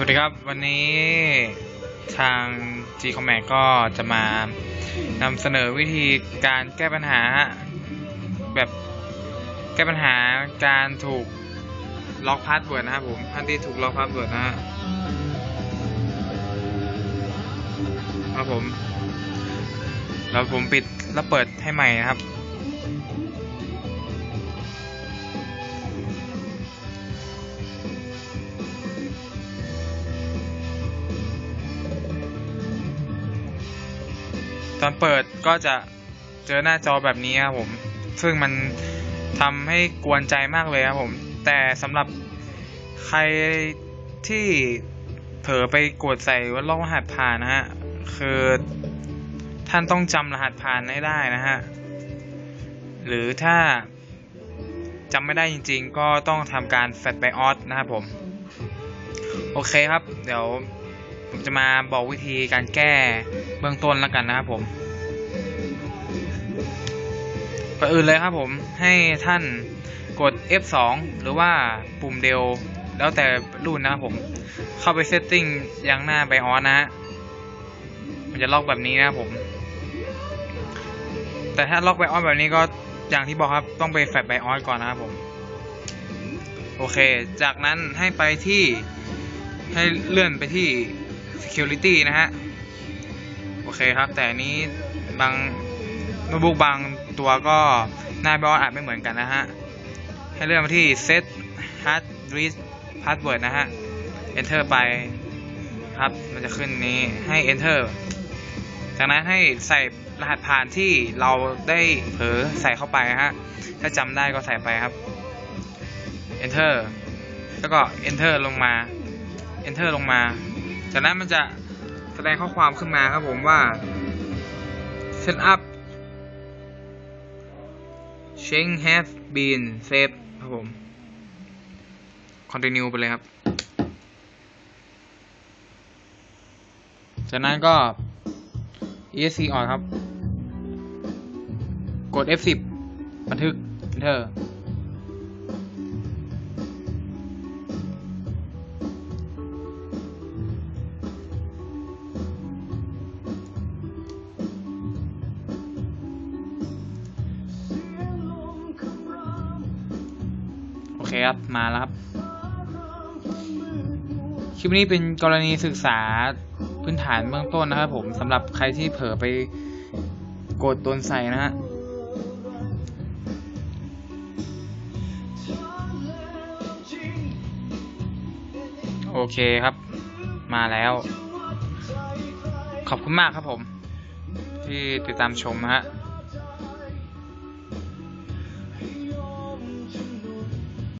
วัสดีครับ วันนี้ทาง G c o m m a c ก็จะมานำเสนอวิธีการแก้ปัญหา แบบแก้ปัญหาการถูกล็อกพาสเวิร์ดนะครับผมท่านที่ถูกล็อกพาสเวิร์ดนะฮะครับผม แล้วผมปิดแล้วเปิดให้ใหม่นะครับ ตอนเปิดก็จะเจอหน้าจอแบบนี้ครับผม ซึ่งมันทำให้กวนใจมากเลยครับผม แต่สำหรับใครที่เผลอไปกดใส่ว่าลอกรหัสผ่านนะฮะ คือท่านต้องจำรหัสผ่านให้ได้นะฮะ หรือถ้าจำไม่ได้จริง ๆ ก็ต้องทำการแฟลชไบออสนะครับผม โอเคครับ เดี๋ยวผมจะมาบอกวิธีการแก้ เบื้องต้นแล้วกันนะครับผมก่อนอื่นเลยครับผมให้ท่านกด F2 หรือว่าปุ่มเดลแล้วแต่รุ่นนะครับผม เข้าไปเซตติ้งยังหน้าไบออสนะฮะมันจะล็อกแบบนี้นะครับผม แต่ถ้าล็อกไบออสแบบนี้ก็อย่างที่บอกครับต้องไปแฟลชไบออสก่อนนะครับผม โอเค จากนั้นให้ไปที่ให้เลื่อนไปที่ security นะฮะ โอเคครับ แต่อันนี้บางโน้ตบุ๊กบางตัวก็หน้าบอสอาจไม่เหมือนกันนะฮะ ให้เลื่อนมาที่ set hard disk password นะฮะ enter ไปครับ มันจะขึ้นนี้ให้ enter จากนั้นให้ใส่รหัสผ่านที่เราได้เผลอใส่เข้าไปฮะ ถ้าจำได้ก็ใส่ไปครับ enter แล้วก็ enter ลงมา enter ลงมา จากนั้นมันจะ แสดงข้อความขึ้นมาครับผมว่า set up change have been saved ครับผม continue ไปเลยครับ จากนั้นก็ esc on ครับ กด F10 บันทึก enter เคครับ มาแล้วครับ คลิปนี้เป็นกรณีศึกษาพื้นฐานเบื้องต้นนะครับผมสำหรับใครที่เผลอไปกดโดนใส่นะฮะโอเคครับ มาแล้ว ขอบคุณมากครับผม ที่ติดตามชมนะฮะ